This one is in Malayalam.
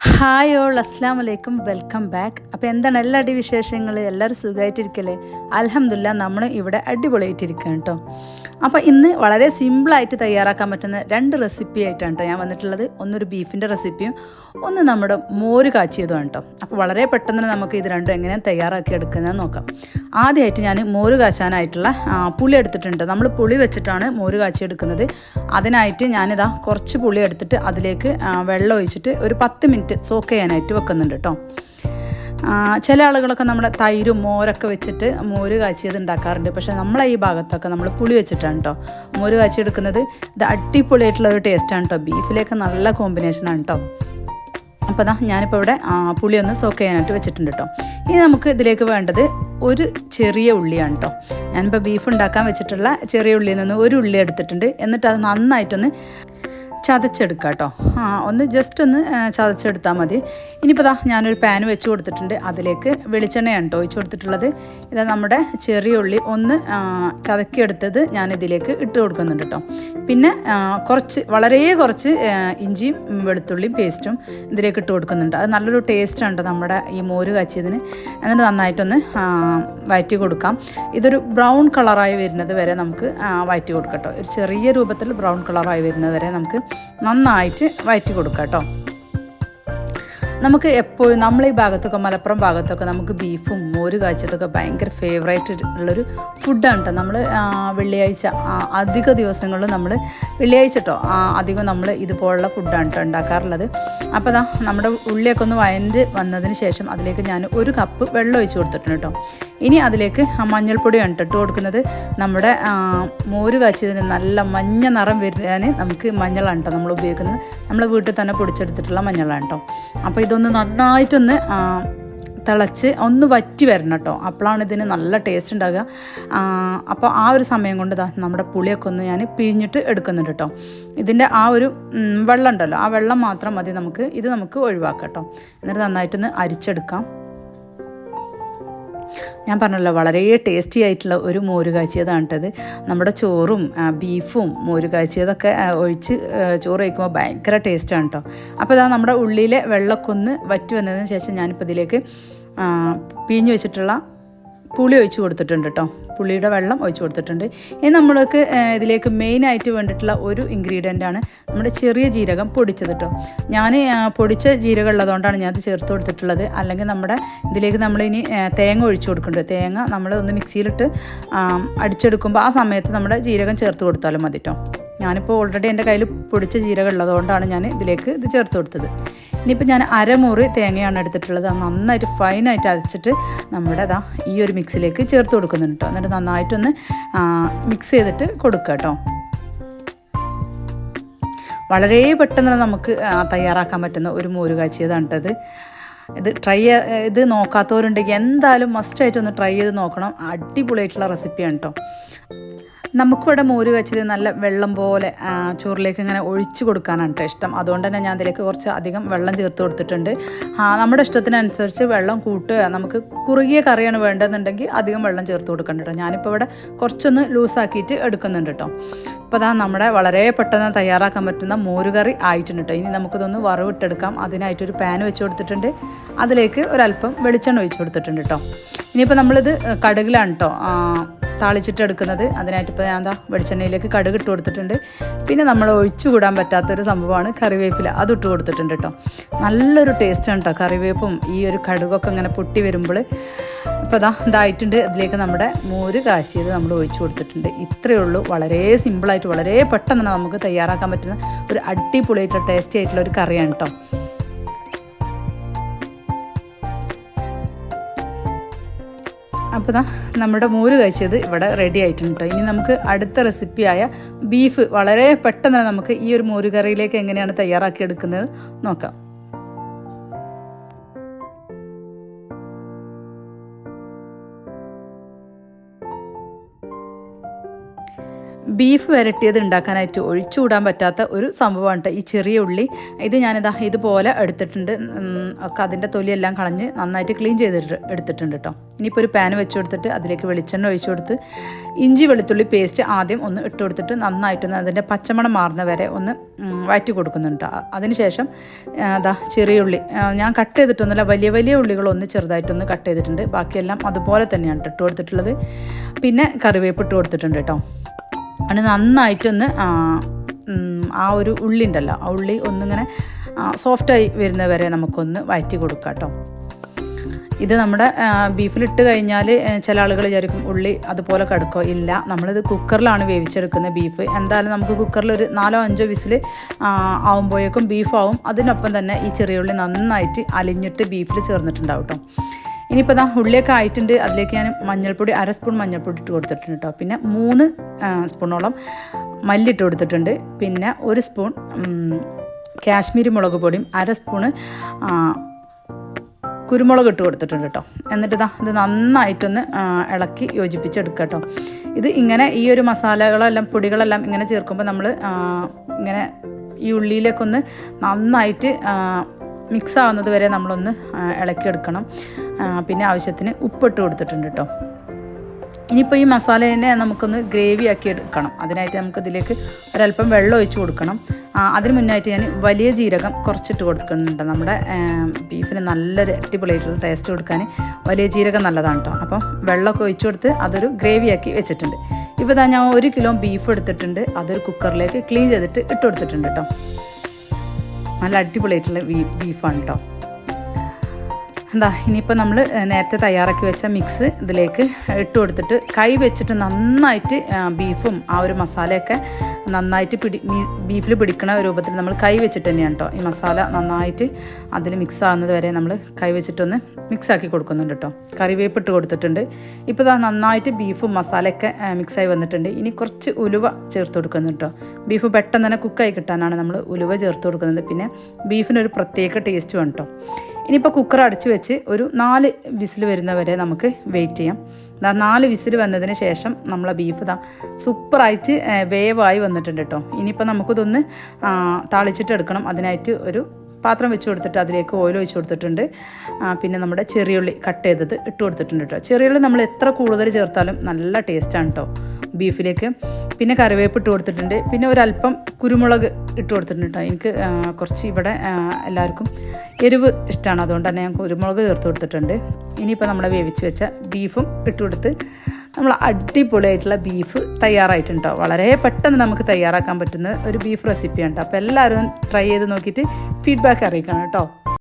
ഹായ് ഓൾ അസ്സാം വലൈക്കും വെൽക്കം ബാക്ക്. അപ്പോൾ എന്താണ് എല്ലാ അടി വിശേഷങ്ങൾ എല്ലാവരും സുഖമായിട്ടിരിക്കല്ലേ അലഹമില്ല നമ്മൾ ഇവിടെ അടിപൊളിയായിട്ടിരിക്കുകയാണ് കേട്ടോ അപ്പോൾ ഇന്ന് വളരെ സിമ്പിളായിട്ട് തയ്യാറാക്കാൻ പറ്റുന്ന രണ്ട് റെസിപ്പി ആയിട്ടാണ് കേട്ടോ ഞാൻ വന്നിട്ടുള്ളത്. ഒന്നൊരു ബീഫിന്റെ റെസിപ്പിയും ഒന്ന് നമ്മുടെ മോര് കാച്ചിയതുമാണ് കേട്ടോ അപ്പോൾ വളരെ പെട്ടെന്ന് നമുക്ക് ഇത് രണ്ടും എങ്ങനെ തയ്യാറാക്കി എടുക്കുന്നതെന്ന് നോക്കാം. ആദ്യമായിട്ട് ഞാൻ മോര് കാച്ചാനായിട്ടുള്ള പുളി എടുത്തിട്ടുണ്ട്. നമ്മൾ പുളി വെച്ചിട്ടാണ് മോര് കാച്ചി എടുക്കുന്നത് അതിനായിട്ട് ഞാനിതാ കുറച്ച് പുളി എടുത്തിട്ട് അതിലേക്ക് വെള്ളം ഒഴിച്ചിട്ട് ഒരു പത്ത് മിനിറ്റ് സോക്ക് ചെയ്യാനായിട്ട് വെക്കുന്നുണ്ട് കേട്ടോ ചില ആളുകളൊക്കെ നമ്മുടെ തൈരും മോരൊക്കെ വെച്ചിട്ട് മോര് കാച്ചിയത് ഉണ്ടാക്കാറുണ്ട്. പക്ഷേ നമ്മളെ ഈ ഭാഗത്തൊക്കെ നമ്മൾ പുളി വെച്ചിട്ടാണ് കേട്ടോ മോര് കാച്ചി എടുക്കുന്നത് ഇത് അടിപൊളിയായിട്ടുള്ള ഒരു ടേസ്റ്റാണ് കേട്ടോ ബീഫിലേക്ക് നല്ല കോമ്പിനേഷനാണ് കേട്ടോ അപ്പോൾ അതാ ഞാനിപ്പോൾ ഇവിടെ ഒന്ന് സോക്ക് ചെയ്യാനായിട്ട് വെച്ചിട്ടുണ്ട് കേട്ടോ ഇനി നമുക്ക് ഇതിലേക്ക് വേണ്ടത് ഒരു ചെറിയ ഉള്ളിയാണ് കേട്ടോ ഞാനിപ്പോൾ ബീഫ് ഉണ്ടാക്കാൻ വെച്ചിട്ടുള്ള ചെറിയ ഉള്ളിയിൽ നിന്ന് ഒരു ഉള്ളി എടുത്തിട്ടുണ്ട്. എന്നിട്ട് അത് നന്നായിട്ടൊന്ന് ചതച്ചെടുക്കുക കേട്ടോ ആ ഒന്ന് ജസ്റ്റ് ഒന്ന് ചതച്ചെടുത്താൽ മതി. ഇനിയിപ്പോൾ ദാ ഞാനൊരു പാൻ വെച്ച് കൊടുത്തിട്ടുണ്ട്. അതിലേക്ക് വെളിച്ചെണ്ണയാണ് കേട്ടോ ഒഴിച്ചു കൊടുത്തിട്ടുള്ളത്. ഇതാ നമ്മുടെ ചെറിയ ഉള്ളി ഒന്ന് ചതക്കിയെടുത്തത് ഞാൻ ഇതിലേക്ക് ഇട്ട് കൊടുക്കുന്നുണ്ട് കേട്ടോ പിന്നെ കുറച്ച് വളരെ കുറച്ച് ഇഞ്ചിയും വെളുത്തുള്ളിയും പേസ്റ്റും ഇതിലേക്ക് ഇട്ട് കൊടുക്കുന്നുണ്ട്. അത് നല്ലൊരു ടേസ്റ്റ് ഉണ്ട് നമ്മുടെ ഈ മോര് കാച്ചിയതിന്. എന്നിട്ട് നന്നായിട്ടൊന്ന് വയറ്റി കൊടുക്കാം. ഇതൊരു ബ്രൗൺ കളറായി വരുന്നത് വരെ നമുക്ക് വയറ്റി കൊടുക്കട്ടോ കൊടുക്കാം കേട്ടോ ഒരു ചെറിയ രൂപത്തിൽ ബ്രൗൺ കളറായി വരുന്നത് വരെ നമുക്ക് നന്നായിട്ട് വയറ്റി കൊടുക്കാം കേട്ടോ നമുക്ക് എപ്പോഴും നമ്മൾ ഈ ഭാഗത്തൊക്കെ മലപ്പുറം ഭാഗത്തൊക്കെ നമുക്ക് ബീഫും മോര് കാച്ചതൊക്കെ ഭയങ്കര ഫേവറേറ്റ് ഉള്ളൊരു ഫുഡാണ് കേട്ടോ നമ്മൾ വെള്ളിയാഴ്ച അധിക ദിവസങ്ങളിൽ നമ്മൾ വെള്ളിയാഴ്ച കേട്ടോ അധികം നമ്മൾ ഇതുപോലുള്ള ഫുഡാണ് കേട്ടോ ഉണ്ടാക്കാറുള്ളത് അപ്പോൾ നമ്മുടെ ഉള്ളിയൊക്കെ ഒന്ന് വയന്റ് വന്നതിന് ശേഷം അതിലേക്ക് ഞാൻ ഒരു കപ്പ് വെള്ളം ഒഴിച്ച് കൊടുത്തിട്ടുണ്ട് കേട്ടോ ഇനി അതിലേക്ക് മഞ്ഞൾപ്പൊടിയാണ് കേട്ടോ ഇട്ട് കൊടുക്കുന്നത്. നമ്മുടെ മോര് കാച്ചിയതിന് നല്ല മഞ്ഞ നിറം വരാൻ നമുക്ക് മഞ്ഞളാണ് കേട്ടോ നമ്മൾ ഉപയോഗിക്കുന്നത്. നമ്മൾ വീട്ടിൽ തന്നെ പൊടിച്ചെടുത്തിട്ടുള്ള മഞ്ഞളാണ് കേട്ടോ അപ്പോൾ ഇതൊന്ന് നന്നായിട്ടൊന്ന് തിളച്ച് ഒന്ന് വറ്റി വരണം കേട്ടോ. അപ്പോഴാണ് ഇതിന് നല്ല ടേസ്റ്റ് ഉണ്ടാകുക അപ്പോൾ ആ ഒരു സമയം കൊണ്ട് നമ്മുടെ പുളിയൊക്കെ ഒന്ന് ഞാൻ പിഴിഞ്ഞിട്ട് എടുക്കുന്നുണ്ട് കേട്ടോ. ഇതിന്റെ ആ ഒരു വെള്ളം ഉണ്ടല്ലോ ആ വെള്ളം മാത്രം മതി നമുക്ക്. ഇത് നമുക്ക് ഒഴിവാക്കാം കേട്ടോ. എന്നിട്ട് നന്നായിട്ടൊന്ന് അരിച്ചെടുക്കാം. ഞാൻ പറഞ്ഞല്ലോ വളരെ ടേസ്റ്റി ആയിട്ടുള്ള ഒരു മോര് കാച്ചിയതാണ് കേട്ടത്. നമ്മുടെ ചോറും ബീഫും മോര് കാച്ചിയതൊക്കെ ഒഴിച്ച് ചോറ് കഴിക്കുമ്പോൾ ഭയങ്കര ടേസ്റ്റാണ് കേട്ടോ അപ്പോൾ ഇതാ നമ്മുടെ ഉള്ളിയിലെ വെള്ളക്കൊന്ന് വറ്റി വന്നതിന് ശേഷം ഞാനിപ്പോൾ ഇതിലേക്ക് പിഴിഞ്ഞ് വെച്ചിട്ടുള്ള പുളി ഒഴിച്ച് കൊടുത്തിട്ടുണ്ട് കേട്ടോ. പുളിയുടെ വെള്ളം ഒഴിച്ച് കൊടുത്തിട്ടുണ്ട്. ഇനി നമ്മൾക്ക് ഇതിലേക്ക് മെയിനായിട്ട് വേണ്ടിയിട്ടുള്ള ഒരു ഇൻഗ്രീഡിയന്റ് ആണ് നമ്മുടെ ചെറിയ ജീരകം പൊടിച്ചത് കേട്ടോ. ഞാൻ പൊടിച്ച ജീരകം ഉള്ളതുകൊണ്ടാണ് ഞാൻ അത് ചേർത്ത് കൊടുത്തിട്ടുള്ളത്. അല്ലെങ്കിൽ നമ്മുടെ ഇതിലേക്ക് നമ്മൾ ഇനി തേങ്ങ ഒഴിച്ചു കൊടുക്കുന്നുണ്ട്. തേങ്ങ നമ്മൾ ഒന്ന് മിക്സിയിലിട്ട് അടിച്ചെടുക്കുമ്പോൾ ആ സമയത്ത് നമ്മുടെ ജീരകം ചേർത്ത് കൊടുത്താലും മതി കേട്ടോ. ഞാനിപ്പോൾ ഓൾറെഡി എന്റെ കയ്യിൽ പൊടിച്ച ജീരകം ഉള്ളതുകൊണ്ടാണ് ഞാൻ ഇതിലേക്ക് ഇത് ചേർത്ത് കൊടുത്തത്. ഇനിയിപ്പോൾ ഞാൻ അരമുറി തേങ്ങയാണ് എടുത്തിട്ടുള്ളത്. നന്നായിട്ട് ഫൈനായിട്ട് അരച്ചിട്ട് നമ്മുടെ അതാ ഈ ഒരു മിക്സിലേക്ക് ചേർത്ത് കൊടുക്കുന്നുണ്ട് കേട്ടോ എന്നിട്ട് നന്നായിട്ടൊന്ന് മിക്സ് ചെയ്തിട്ട് കൊടുക്കുക കേട്ടോ വളരെ പെട്ടെന്ന് നമുക്ക് തയ്യാറാക്കാൻ പറ്റുന്ന ഒരു മോര് കാച്ചിയതാണ് ഇത്. ട്രൈ ഇത് നോക്കാത്തവരുണ്ടെങ്കിൽ എന്തായാലും മസ്റ്റായിട്ട് ഒന്ന് ട്രൈ ചെയ്ത് നോക്കണം. അടിപൊളിയായിട്ടുള്ള റെസിപ്പിയാണ് കേട്ടോ നമുക്കിവിടെ മോര് വെച്ചത് നല്ല വെള്ളം പോലെ ചോറിലേക്ക് ഇങ്ങനെ ഒഴിച്ച് കൊടുക്കാനാണ് കേട്ടോ ഇഷ്ടം. അതുകൊണ്ട് തന്നെ ഞാൻ അതിലേക്ക് കുറച്ച് അധികം വെള്ളം ചേർത്ത് കൊടുത്തിട്ടുണ്ട്. നമ്മുടെ ഇഷ്ടത്തിനനുസരിച്ച് വെള്ളം കൂട്ടുക. നമുക്ക് കുറുകിയ കറിയാണ് വേണ്ടതെന്നുണ്ടെങ്കിൽ അധികം വെള്ളം ചേർത്ത് കൊടുക്കണ്ട കേട്ടോ ഞാനിപ്പോൾ ഇവിടെ കുറച്ചൊന്ന് ലൂസാക്കിയിട്ട് എടുക്കുന്നുണ്ട് കേട്ടോ അപ്പോൾ അതാ നമ്മുടെ വളരെ പെട്ടെന്ന് തയ്യാറാക്കാൻ പറ്റുന്ന മോരുകറി ആയിട്ടുണ്ട്. കേട്ടോ ഇനി നമുക്കിതൊന്ന് വറവിട്ടെടുക്കാം. അതിനായിട്ടൊരു പാൻ വെച്ച് കൊടുത്തിട്ടുണ്ട്. അതിലേക്ക് ഒരല്പം വെളിച്ചെണ്ണ ഒഴിച്ച് കൊടുത്തിട്ടുണ്ട് കേട്ടോ ഇനിയിപ്പോൾ നമ്മളിത് കടുകിലാണ് കേട്ടോ താളിച്ചിട്ടെടുക്കുന്നത്. അതിനായിട്ട് ഇപ്പോൾ ഞാൻ എന്താ വെളിച്ചെണ്ണയിലേക്ക് കടുക് ഇട്ട് കൊടുത്തിട്ടുണ്ട്. പിന്നെ നമ്മൾ ഒഴിച്ചുകൂടാൻ പറ്റാത്തൊരു സംഭവമാണ് കറിവേപ്പില. അത് ഇട്ട് കൊടുത്തിട്ടുണ്ട് കേട്ടോ നല്ലൊരു ടേസ്റ്റാണ് കേട്ടോ കറിവേപ്പും ഈ ഒരു കടുകൊക്കെ ഇങ്ങനെ പൊട്ടി വരുമ്പോൾ ഇപ്പോൾ ഇതാ ഇതായിട്ടുണ്ട്. അതിലേക്ക് നമ്മുടെ മോര് കാച്ചിയത് നമ്മൾ ഒഴിച്ചു കൊടുത്തിട്ടുണ്ട്. ഇത്രയേ ഉള്ളൂ. വളരെ സിമ്പിളായിട്ട് വളരെ പെട്ടെന്ന് തന്നെ നമുക്ക് തയ്യാറാക്കാൻ പറ്റുന്ന ഒരു അടിപൊളിയായിട്ടുള്ള ടേസ്റ്റി ആയിട്ടുള്ള ഒരു കറിയാണ് കേട്ടോ അപ്പോൾ ദാ നമ്മുടെ മോര് കഴിച്ചത് ഇവിടെ റെഡി ആയിട്ടുണ്ട് ഇനി നമുക്ക് അടുത്ത റെസിപ്പിയായ ബീഫ് വളരെ പെട്ടെന്ന് നമുക്ക് ഈ ഒരു മോര് കറിയിലേക്ക് എങ്ങനെയാണ് തയ്യാറാക്കിയെടുക്കുന്നത് നോക്കാം. ബീഫ് വരട്ടിയത് ഉണ്ടാക്കാനായിട്ട് ഒഴിച്ചുകൂടാൻ പറ്റാത്ത ഒരു സംഭവമാണ് കേട്ടോ ഈ ചെറിയ ഉള്ളി. ഇത് ഞാനിതാ ഇതുപോലെ എടുത്തിട്ടുണ്ട്. ഒക്കെ അതിന്റെ തൊലിയെല്ലാം കളഞ്ഞ് നന്നായിട്ട് ക്ലീൻ ചെയ്തിട്ട് എടുത്തിട്ടുണ്ട് കേട്ടോ ഇനിയിപ്പോൾ ഒരു പാൻ വെച്ച് കൊടുത്തിട്ട് അതിലേക്ക് വെളിച്ചെണ്ണ ഒഴിച്ചു കൊടുത്ത് ഇഞ്ചി വെളുത്തുള്ളി പേസ്റ്റ് ആദ്യം ഒന്ന് ഇട്ട് കൊടുത്തിട്ട് നന്നായിട്ടൊന്ന് അതിന്റെ പച്ചമണം മാറുന്ന വരെ ഒന്ന് വഴറ്റി കൊടുക്കുന്നുണ്ട്. അതിനുശേഷം അതാ ചെറിയ ഉള്ളി. ഞാൻ കട്ട് ചെയ്തിട്ടൊന്നുമില്ല വലിയ വലിയ ഉള്ളികളൊന്ന് ചെറുതായിട്ടൊന്ന് കട്ട് ചെയ്തിട്ടുണ്ട്. ബാക്കിയെല്ലാം അതുപോലെ തന്നെയാണ് ട്ടോ ഇട്ട് കൊടുത്തിട്ടുള്ളത്. പിന്നെ കറിവേപ്പ് ഇട്ട് കൊടുത്തിട്ടുണ്ട് കേട്ടോ അത് നന്നായിട്ടൊന്ന് ആ, ഒരു ഉള്ളി ഉണ്ടല്ലോ ആ ഉള്ളി ഒന്നിങ്ങനെ സോഫ്റ്റായി വരുന്നവരെ നമുക്കൊന്ന് വഴറ്റി കൊടുക്കാം കേട്ടോ ഇത് നമ്മുടെ ബീഫിലിട്ട് കഴിഞ്ഞാൽ ചില ആളുകൾ വിചാരിക്കും ഉള്ളി അതുപോലെ കടുക്കോ. ഇല്ല നമ്മളിത് കുക്കറിലാണ് വേവിച്ചെടുക്കുന്നത് ബീഫ്. എന്തായാലും നമുക്ക് കുക്കറിൽ ഒരു നാലോ അഞ്ചോ വിസിൽ ആവുമ്പോഴേക്കും ബീഫാവും. അതിനൊപ്പം തന്നെ ഈ ചെറിയ ഉള്ളി നന്നായിട്ട് അലിഞ്ഞിട്ട് ബീഫിൽ ചേർന്നിട്ടുണ്ടാവും കേട്ടോ ഇനിയിപ്പോൾ ദാ ഉള്ളിയൊക്കെ ആയിട്ടുണ്ട്. അതിലേക്ക് ഞാൻ മഞ്ഞൾപ്പൊടി അര സ്പൂൺ മഞ്ഞൾപ്പൊടി ഇട്ട് കൊടുത്തിട്ടുണ്ട് കേട്ടോ പിന്നെ മൂന്ന് സ്പൂണോളം മല്ലിട്ട് കൊടുത്തിട്ടുണ്ട്. പിന്നെ ഒരു സ്പൂൺ കാശ്മീരി മുളക് പൊടിയും അര സ്പൂണ് കുരുമുളക് ഇട്ട് കൊടുത്തിട്ടുണ്ട് കേട്ടോ എന്നിട്ട് ഇതാ ഇത് നന്നായിട്ടൊന്ന് ഇളക്കി യോജിപ്പിച്ചെടുക്കുക കേട്ടോ ഇത് ഇങ്ങനെ ഈ ഒരു മസാലകളെല്ലാം പൊടികളെല്ലാം ഇങ്ങനെ ചേർക്കുമ്പോൾ നമ്മൾ ഇങ്ങനെ ഈ ഉള്ളിയിലേക്കൊന്ന് നന്നായിട്ട് മിക്സ് ആവുന്നത് വരെ നമ്മളൊന്ന് ഇളക്കി ഇളക്കിയെടുക്കണം. പിന്നെ ആവശ്യത്തിന് ഉപ്പിട്ട് കൊടുത്തിട്ടുണ്ട് കേട്ടോ ഇനിയിപ്പോൾ ഈ മസാലേനെ നമുക്കൊന്ന് ഗ്രേവി ആക്കി എടുക്കണം. അതിനായിട്ട് നമുക്ക് ഇതിലേക്ക് ഒരല്പം വെള്ളം ഒഴിച്ച് കൊടുക്കണം. അതിന് മുന്നായിട്ട് ഞാൻ വലിയ ജീരകം കുറച്ചിട്ട് കൊടുക്കുന്നുണ്ട്. നമ്മുടെ ബീഫിന് നല്ലൊരു അടിപൊളിയായിട്ടുള്ള ടേസ്റ്റ് കൊടുക്കാൻ വലിയ ജീരകം നല്ലതാണ് കേട്ടോ അപ്പം വെള്ളമൊക്കെ ഒഴിച്ചു കൊടുത്ത് അതൊരു ഗ്രേവി ആക്കി വെച്ചിട്ടുണ്ട്. ഇപ്പോൾ ഞാൻ ഒരു കിലോ ബീഫ് എടുത്തിട്ടുണ്ട്. അതൊരു കുക്കറിലേക്ക് ക്ലീൻ ചെയ്തിട്ട് ഇട്ട് കൊടുത്തിട്ടുണ്ട് കേട്ടോ നല്ല അടിപൊളിയായിട്ടുള്ള ബീഫാണ് കേട്ടോ എന്താ ഇനിയിപ്പോൾ നമ്മൾ നേരത്തെ തയ്യാറാക്കി വെച്ച മിക്സ് ഇതിലേക്ക് ഇട്ട് കൊടുത്തിട്ട് കൈ വെച്ചിട്ട് നന്നായിട്ട് ബീഫും ആ ഒരു മസാലയൊക്കെ നന്നായിട്ട് പിടി ബീഫിൽ പിടിക്കണ രൂപത്തിൽ നമ്മൾ കൈ വെച്ചിട്ട് തന്നെയാണ് കേട്ടോ ഈ മസാല നന്നായിട്ട് അതിൽ മിക്സ് ആകുന്നത് വരെ നമ്മൾ കൈ വെച്ചിട്ടൊന്ന് മിക്സാക്കി കൊടുക്കുന്നുണ്ട് കേട്ടോ കറിവേപ്പ് ഇട്ട് കൊടുത്തിട്ടുണ്ട്. ഇപ്പോൾ ഇതാ നന്നായിട്ട് ബീഫും മസാലയൊക്കെ മിക്സായി വന്നിട്ടുണ്ട്. ഇനി കുറച്ച് ഉലുവ ചേർത്ത് കൊടുക്കുന്നുണ്ട് കേട്ടോ ബീഫ് പെട്ടെന്ന് തന്നെ കുക്കായി കിട്ടാനാണ് നമ്മൾ ഉലുവ ചേർത്ത് കൊടുക്കുന്നത്. പിന്നെ ബീഫിനൊരു പ്രത്യേക ടേസ്റ്റ് വേണം കേട്ടോ ഇനിയിപ്പോൾ കുക്കർ അടച്ചു വെച്ച് ഒരു നാല് വിസിൽ വരുന്നവരെ നമുക്ക് വെയിറ്റ് ചെയ്യാം. ഇതാ നാല് വിസിൽ വന്നതിന് ശേഷം നമ്മളെ ബീഫ് ഇതാ സൂപ്പറായിട്ട് വേവായി വന്നിട്ടുണ്ട് കേട്ടോ ഇനിയിപ്പോൾ നമുക്കിതൊന്ന് ആ, താളിച്ചിട്ട് എടുക്കണം. അതിനായിട്ട് ഒരു പാത്രം വെച്ച് കൊടുത്തിട്ട് അതിലേക്ക് ഓയിൽ ഒഴിച്ച് കൊടുത്തിട്ടുണ്ട്. പിന്നെ നമ്മുടെ ചെറിയുള്ളി കട്ട് ചെയ്തത് ഇട്ട് കൊടുത്തിട്ടുണ്ട് കേട്ടോ ചെറിയുള്ളി നമ്മൾ എത്ര കൂടുതൽ ചേർത്താലും നല്ല ടേസ്റ്റാണ് കേട്ടോ ബീഫിലേക്ക്. പിന്നെ കറിവേപ്പ് ഇട്ട് കൊടുത്തിട്ടുണ്ട്. പിന്നെ ഒരല്പം കുരുമുളക് ഇട്ട് കൊടുത്തിട്ടുണ്ട് എനിക്ക് കുറച്ച് ഇവിടെ എല്ലാവർക്കും എരിവ് ഇഷ്ടമാണ് അതുകൊണ്ട് തന്നെ ഞാൻ കുരുമുളക് ചേർത്ത് കൊടുത്തിട്ടുണ്ട്. ഇനിയിപ്പോൾ നമ്മൾ വേവിച്ച് വെച്ച ബീഫും ഇട്ട് കൊടുത്ത് നമ്മൾ അടിപൊളിയായിട്ടുള്ള ബീഫ് തയ്യാറായിട്ടുണ്ടോ വളരെ പെട്ടെന്ന് നമുക്ക് തയ്യാറാക്കാൻ പറ്റുന്ന ഒരു ബീഫ് റെസിപ്പിയാണ് കേട്ടോ. അപ്പോൾ എല്ലാവരും ട്രൈ ചെയ്ത് നോക്കിയിട്ട് ഫീഡ്ബാക്ക് അറിയിക്കണം കേട്ടോ.